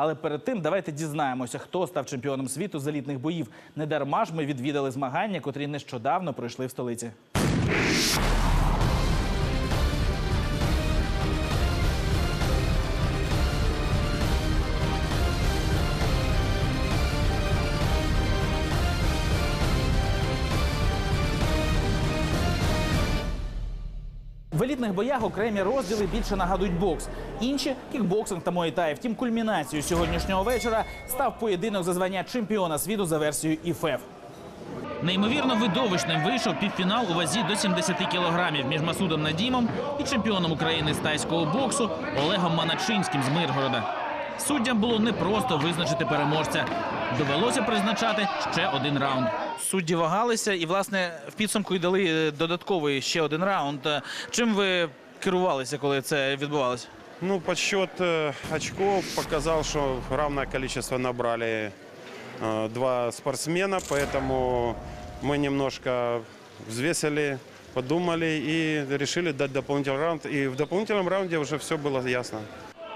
Але перед тим давайте дізнаємося, хто став чемпіоном світу з елітних боїв. Не дарма ж ми відвідали змагання, котрі нещодавно пройшли в столиці. В елітних боях окремі розділи більше нагадують бокс. Інші кікбоксинг та муайтай. Втім, кульмінацією сьогоднішнього вечора став поєдинок за звання чемпіона світу за версією ІФЕФ. Неймовірно видовищним вийшов півфінал у вазі до 70 кілограмів між Масудом Надімом і чемпіоном України з тайського боксу Олегом Маначинським з Миргорода. Суддям було непросто визначити переможця. Довелося призначати ще один раунд. Судді вагалися і, власне, в підсумку й дали е, додатковий ще один раунд. Е, Чим ви керувалися, коли це відбувалося? Ну, подсчет э, очков показал, что равное количество набрали э, два спортсмена, поэтому мы немножко взвесили, подумали и решили дать дополнительный раунд. И в дополнительном раунде уже все было ясно.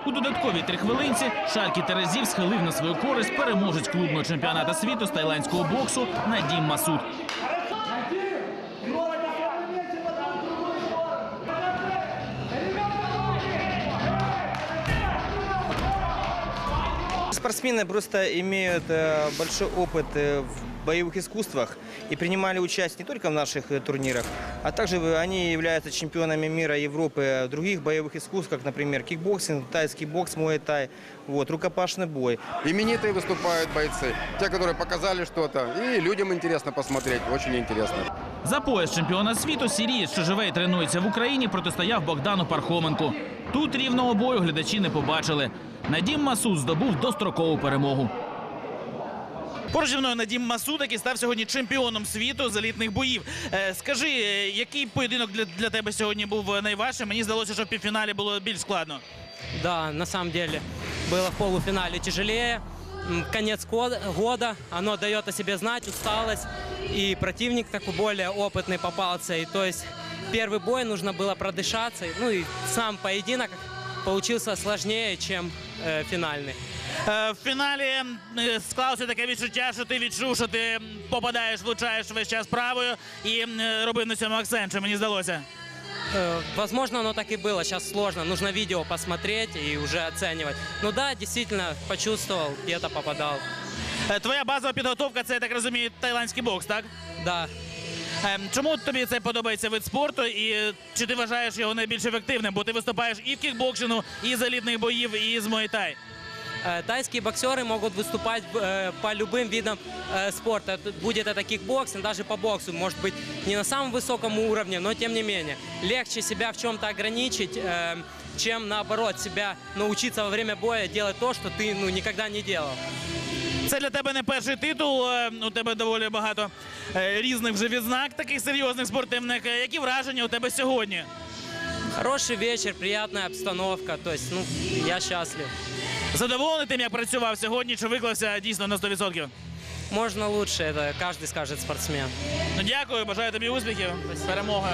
У додатковій трихвилинці Шаркі Терезів схилив на свою користь переможець клубного чемпіонату світу з тайландського боксу Надім Масуд. Спортсмены просто имеют э, большой опыт э, в боевых искусствах и принимали участие не только в наших э, турнирах, а также э, они являются чемпионами мира Европы в других боевых искусствах, как, например, кикбоксинг, тайский бокс, муай-тай, вот, рукопашный бой. Именитые выступают бойцы, те, которые показали что-то. И людям интересно посмотреть, очень интересно. За пояс чемпіона світу Сірієць, що живе і тренується в Україні, протистояв Богдану Пархоменку. Тут рівного бою глядачі не побачили. Надім Масуд здобув дострокову перемогу. Поруч зі мною Надім Масуд, який став сьогодні чемпіоном світу з елітних боїв. Е, скажи, е, який поєдинок для, для тебе сьогодні був е, найважчим? Мені здалося, що в півфіналі було більш складно. Да, на самом деле было в полуфинале тяжелее. М, Конец года, года, оно дает о себе знать, усталость. И противник такой более опытный попался. И то есть первый бой нужно было продышаться. Ну и сам поединок получился сложнее, чем э, финальный. Е, В фіналі е, склалося таке відчуття, що ти відчув, що ти попадаєш, влучаєш весь час правою і е, робив на цьому акцент, що мені здалося. Возможно, оно так и было. Сейчас сложно. Нужно видео посмотреть и уже оценивать. Ну да, действительно, почувствовал, где-то попадал. Твоя базова підготовка це, я так розумію, тайландський бокс, так? Да, Е, Чому тобі це подобається вид спорту, і чи ти вважаєш його найбільш ефективним? Бо ти виступаєш і в кікбоксингу, і з елітних боїв, і з муайтай. Э, Тайские боксеры могут выступать э, по любым видам э, спорта. Т- Будет это кикбоксинг, даже по боксу. Может быть, не на самом высоком уровне, но тем не менее. Легче себя в чем-то ограничить, э, чем наоборот себя научиться во время боя делать то, что ты ну, никогда не делал. Це для тебе не перший титул. е, У тебе доволі багато е, різних вже відзнак, таких серйозних спортивних. Е, Які враження у тебе сьогодні? Хороший вечер, приятная обстановка. То есть, ну, я счастлив. Задоволений тим, як працював сьогодні, чи виклався дійсно на 100%? Можна лучше, это каждый скажет спортсмен. Ну дякую, бажаю тобі успіхів, перемоги.